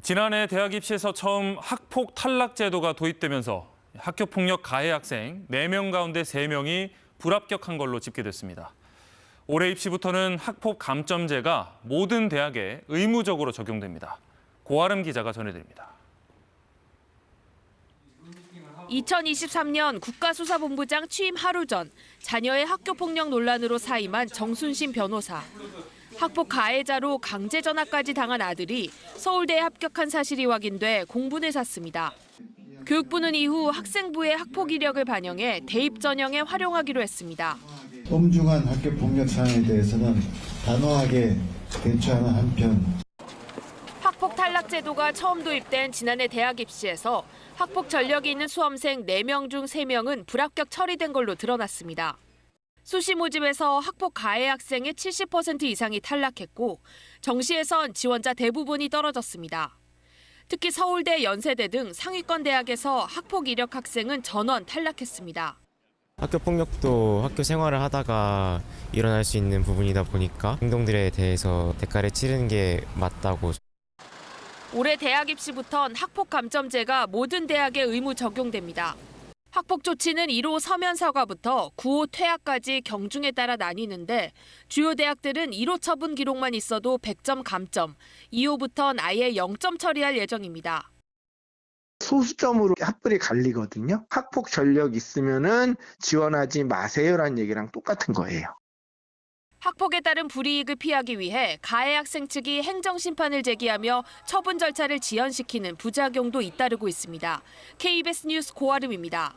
지난해 대학 입시에서 처음 학폭 탈락 제도가 도입되면서 학교 폭력 가해 학생 4명 가운데 3명이 불합격한 걸로 집계됐습니다. 올해 입시부터는 학폭 감점제가 모든 대학에 의무적으로 적용됩니다. 고아름 기자가 전해드립니다. 2023년 국가수사본부장 취임 하루 전 자녀의 학교 폭력 논란으로 사임한 정순신 변호사. 학폭 가해자로 강제 전학까지 당한 아들이 서울대에 합격한 사실이 확인돼 공분을 샀습니다. 교육부는 이후 학생부의 학폭 이력을 반영해 대입 전형에 활용하기로 했습니다. 엄중한 학교 폭력 사안에 대해서는 단호하게 대처하는 한편 학폭 탈락 제도가 처음 도입된 지난해 대학 입시에서 학폭 전력이 있는 수험생 4명 중 3명은 불합격 처리된 걸로 드러났습니다. 수시 모집에서 학폭 가해 학생의 70% 이상이 탈락했고 정시에선 지원자 대부분이 떨어졌습니다. 특히 서울대, 연세대 등 상위권 대학에서 학폭 이력 학생은 전원 탈락했습니다. 학교 폭력도 학교 생활을 하다가 일어날 수 있는 부분이다 보니까 행동들에 대해서 대가를 치르는 게 맞다고 올해 대학 입시부턴 학폭 감점제가 모든 대학에 의무 적용됩니다. 학폭 조치는 1호 서면 사과부터 9호 퇴학까지 경중에 따라 나뉘는데 주요 대학들은 1호 처분 기록만 있어도 100점 감점, 2호부터는 아예 0점 처리할 예정입니다. 소수점으로 학벌이 갈리거든요. 학폭 전력 있으면은 지원하지 마세요라는 얘기랑 똑같은 거예요. 학폭에 따른 불이익을 피하기 위해 가해 학생 측이 행정심판을 제기하며 처분 절차를 지연시키는 부작용도 잇따르고 있습니다. KBS 뉴스 고아름입니다.